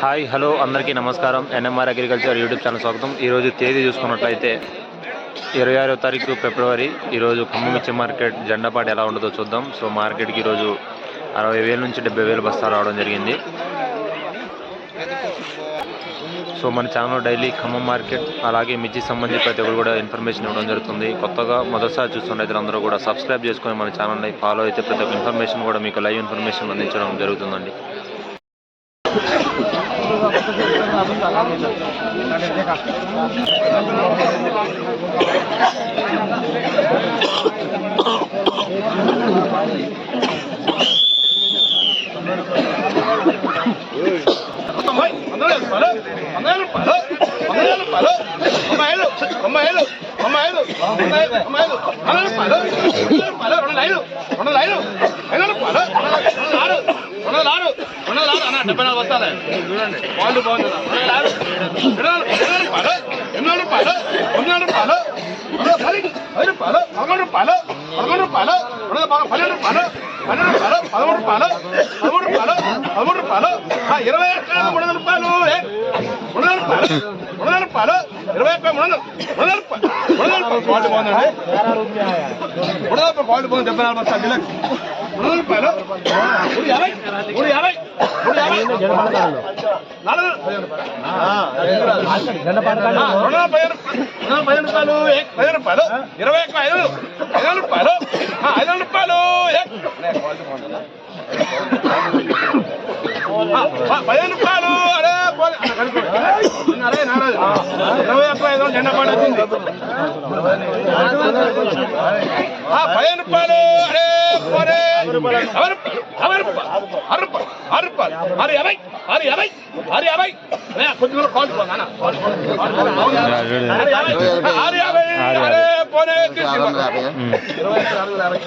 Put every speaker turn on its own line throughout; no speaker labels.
Hi hello అందరికీ నమస్కారం. NMR agriculture YouTube channel స్వాగతం. ఈరోజు తేదీ చూసుకున్నట్లయితే ఇరవై ఆరో తారీఖు ఫిబ్రవరి. ఈరోజు ఖమ్మం మిర్చి మార్కెట్ జెండాపాటు ఎలా ఉండదో చూద్దాం. సో మార్కెట్కి ఈరోజు అరవై వేల నుంచి డెబ్బై వేలు బస్తాలు రావడం జరిగింది. సో మన ఛానల్ డైలీ ఖమ్మం మార్కెట్ అలాగే మిర్చి సంబంధించి ప్రతి ఒక్కరు కూడా ఇన్ఫర్మేషన్ ఇవ్వడం జరుగుతుంది. కొత్తగా మొదటిసారి చూస్తున్న రైతులందరూ కూడా సబ్స్క్రైబ్ చేసుకొని మన ఛానల్ని ఫాలో అయితే ప్రతి ఒక్క ఇన్ఫర్మేషన్ కూడా మీకు లైవ్ ఇన్ఫర్మేషన్ అందించడం జరుగుతుందండి
తొంభై వందల రూపాయలు వంద రూపాయలు వంద రూపాయలు తొంభై ఐదు తొంభై ఐదు తొంభై ఐదు తొంభై ఐదు తొంభై ఐదు వంద రూపాయలు వంద రూపాయలు రెండు ఐదు రెండు ఐదు ఐదు రూపాయలు రెండు ఆరు రెండు ఆరు రెండు ఆరు అన్న డెబ్బై నాలుగు వస్తాలే చూడండి వాళ్ళు బాగుంది రెండు ఆరు రెండు రూపాయలు ఎనిమిది రూపాయలు తొమ్మిది రూపాయలు రెండు పది ఐదు రూపాయలు పదకొండు రూపాయలు పదకొండు రూపాయలు రెండు బాగా పన్నెండు రూపాయలు పన్నెండు రూపాయలు పదమూడు రూపాయలు పదమూడు రూపాయలు పదమూడు రూపాయలు ఆ, ఇరవై ఒక్క మూడు వందల రూపాయలు ఏ, మూడు వందల రూపాయలు మూడు వందల రూపాయలు ఇరవై ఒక్క మూడు వందలు మూడు వందల రూపాయలు మూడు వందల రూపాయలు క్వాలిటీ బాగుందండి మూడు రూపాయలు క్వాలిటీ బాగుంది డెబ్బై నాలుగు బస్తాలు డిలక్స్ మూడు రూపాయలు మూడు యాభై మూడు యాభై మూడు యాభై నాలుగు రెండు వందల రూపాయలు రూపాయలు ఇరవై ఒక్క ఐదు ఐదు రూపాయలు ఐదు వందల రూపాయలు పదిహేను రూపాయలు అరే పోనీ. అరే నారాజు ఇరవై ఒక్క ఐదు వందలు జెండా పాట పదిహేను రూపాయలు అరే పోరే అరవై రూపాయలు అరవై రూపాయలు ఆరు రూపాయలు ఆరు రూపాయలు ఆరు యాభై ఆరు యాభై ఆరు యాభై అరే, కొంచెం కూడా కాల్ పోండి అన్న. కాల్ పోండి. ఆరు యాభై ఆరు యాభై అరే పోనే తీసి ఇవ్వండి. ఇరవై ఒక్క ఆరు యాభై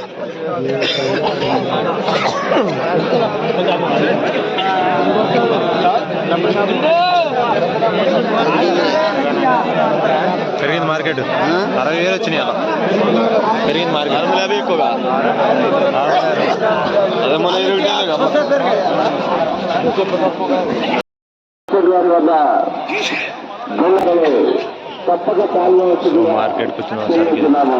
పెరిగింది మార్కెట్. అరవై వేలు వచ్చినాయి అలా. పెరిగింది మార్కెట్.
నార్మల్ యాభై ఎక్కువగా. అదే మన
మార్కెట్కి వచ్చిన సరికి
కోరుతున్నాము.